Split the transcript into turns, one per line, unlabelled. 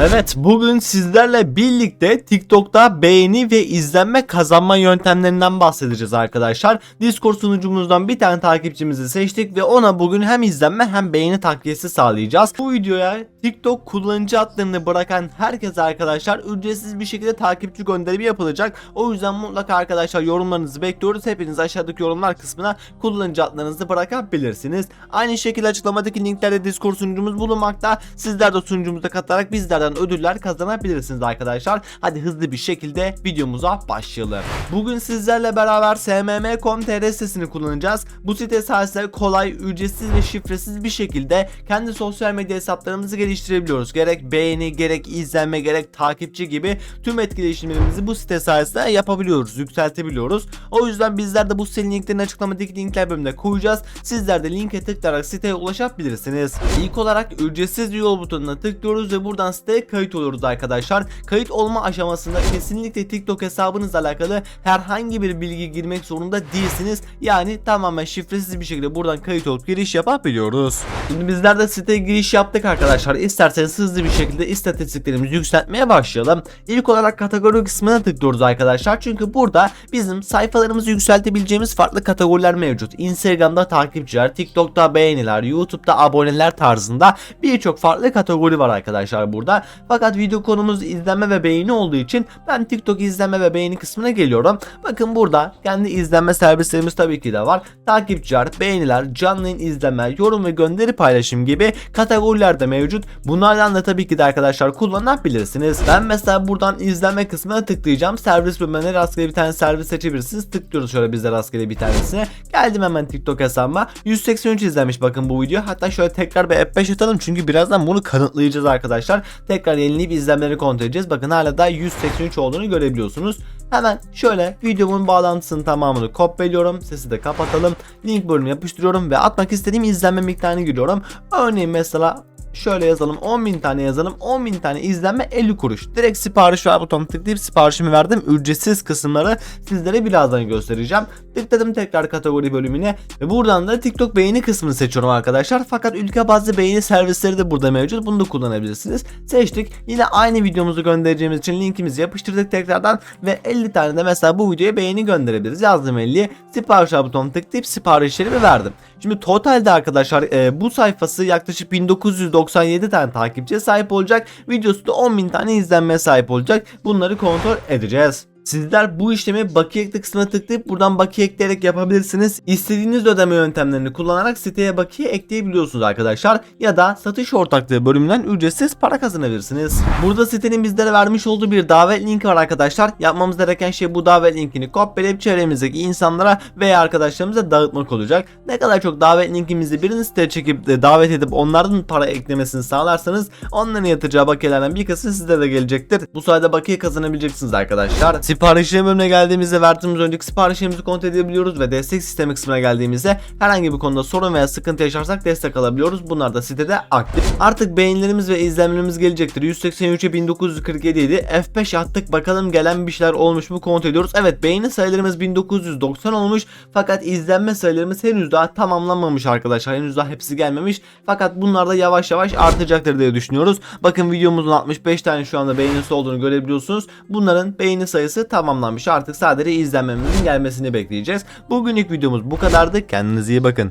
Evet bugün sizlerle birlikte TikTok'ta beğeni ve izlenme kazanma yöntemlerinden bahsedeceğiz arkadaşlar. Discord sunucumuzdan bir tane takipçimizi seçtik ve ona bugün hem izlenme hem beğeni takviyesi sağlayacağız. Bu videoya TikTok kullanıcı adlarını bırakan herkese arkadaşlar ücretsiz bir şekilde takipçi gönderimi yapılacak. O yüzden mutlaka arkadaşlar yorumlarınızı bekliyoruz. Hepiniz aşağıdaki yorumlar kısmına kullanıcı adlarınızı bırakabilirsiniz. Aynı şekilde açıklamadaki linklerde Discord sunucumuz bulunmakta. Sizler de sunucumuza katılarak bizlerden ödüller kazanabilirsiniz arkadaşlar. Hadi hızlı bir şekilde videomuza başlayalım. Bugün sizlerle beraber smm.com.tr sitesini kullanacağız. Bu site sayesinde kolay, ücretsiz ve şifresiz bir şekilde kendi sosyal medya hesaplarımızı geliştirebiliyoruz. Gerek beğeni, gerek izlenme, gerek takipçi gibi tüm etkileşimlerimizi bu site sayesinde yapabiliyoruz, yükseltebiliyoruz. O yüzden bizler de bu sitenin linklerini açıklamadaki linkler bölümüne koyacağız. Sizler de linke tıklayarak siteye ulaşabilirsiniz. İlk olarak ücretsiz yol butonuna tıklıyoruz ve buradan siteye kayıt oluyoruz arkadaşlar. Kayıt olma aşamasında kesinlikle TikTok hesabınızla alakalı herhangi bir bilgi girmek zorunda değilsiniz. Yani tamamen şifresiz bir şekilde buradan kayıt olup giriş yapabiliyoruz. Şimdi bizler de siteye giriş yaptık arkadaşlar. İsterseniz hızlı bir şekilde istatistiklerimizi yükseltmeye başlayalım. İlk olarak kategori kısmına tıklıyoruz arkadaşlar. Çünkü burada bizim sayfalarımızı yükseltebileceğimiz farklı kategoriler mevcut. Instagram'da takipçiler, TikTok'ta beğeniler, YouTube'da aboneler tarzında birçok farklı kategori var arkadaşlar burada. Fakat video konumuz izlenme ve beğeni olduğu için ben TikTok izlenme ve beğeni kısmına geliyorum. Bakın burada kendi izlenme servislerimiz tabii ki de var. Takipçiler, beğeniler, canlı yayın izleme, yorum ve gönderi paylaşım gibi kategoriler de mevcut. Bunlardan da tabii ki de arkadaşlar kullanabilirsiniz. Ben mesela buradan izlenme kısmına tıklayacağım. Servis bölümüne rastgele bir tane servis seçebilirsiniz. Tıklıyoruz şöyle bize rastgele bir tanesine. Geldim hemen TikTok hesabıma. 183 izlenmiş bakın bu video. Hatta şöyle tekrar bir F5 atalım çünkü birazdan bunu kanıtlayacağız arkadaşlar. Tekrar yenileyip izlenmeleri kontrol edeceğiz. Bakın hala da 183 olduğunu görebiliyorsunuz. Hemen şöyle videomun bağlantısının tamamını kopyalıyorum. Sesi de kapatalım. Link bölümüne yapıştırıyorum ve atmak istediğim izlenme miktarını giriyorum. Örneğin mesela Şöyle yazalım 10.000 tane yazalım 10.000 tane izlenme 50 kuruş. Direkt sipariş ver butonuna tıklayıp siparişimi verdim. Ücretsiz kısımları sizlere birazdan göstereceğim. Tıkladım tekrar kategori bölümüne ve buradan da TikTok beğeni kısmını seçiyorum arkadaşlar. Fakat ülke bazlı beğeni servisleri de burada mevcut. Bunu da kullanabilirsiniz. Seçtik. Yine aynı videomuzu göndereceğimiz için linkimizi yapıştırdık tekrardan ve 50 tane de mesela bu videoya beğeni gönderebiliriz. Yazdım 50'ye. Sipariş butonuna tıklayıp siparişlerimi verdim. Şimdi totalde arkadaşlar e, bu sayfası yaklaşık 1997 tane takipçiye sahip olacak. Videosu da 10.000 tane izlenmeye sahip olacak. Bunları kontrol edeceğiz. Sizler bu işlemi bakiye ekle kısmına tıklayıp buradan bakiye ekleyerek yapabilirsiniz. İstediğiniz ödeme yöntemlerini kullanarak siteye bakiye ekleyebiliyorsunuz arkadaşlar. Ya da satış ortaklığı bölümünden ücretsiz para kazanabilirsiniz. Burada sitenin bizlere vermiş olduğu bir davet linki var arkadaşlar. Yapmamız gereken şey bu davet linkini kopyalayıp çevremizdeki insanlara veya arkadaşlarımıza dağıtmak olacak. Ne kadar çok davet linkimizi birini siteye çekip davet edip onların para eklemesini sağlarsanız onların yatıracağı bakiyelerden bir kısmı size de gelecektir. Bu sayede bakiye kazanabileceksiniz arkadaşlar. Siparişleme bölümüne geldiğimizde verdiğimiz önceki siparişlerimizi kontrol edebiliyoruz ve destek sistemi kısmına geldiğimizde herhangi bir konuda sorun veya sıkıntı yaşarsak destek alabiliyoruz. Bunlar da sitede aktif. Artık beğenilerimiz ve izlenmelerimiz gelecektir. 183'e 1947 idi. F5 attık bakalım gelen bir şeyler olmuş mu kontrol ediyoruz. Evet beğeni sayılarımız 1990 olmuş fakat izlenme sayılarımız henüz daha tamamlanmamış arkadaşlar. Henüz daha hepsi gelmemiş. Fakat bunlar da yavaş yavaş artacaktır diye düşünüyoruz. Bakın videomuzun 65 tane şu anda beğenisi olduğunu görebiliyorsunuz. Bunların beğeni sayısı tamamlanmış. Artık sadece izlenmemizin gelmesini bekleyeceğiz. Bugünlük videomuz bu kadardı. Kendinize iyi bakın.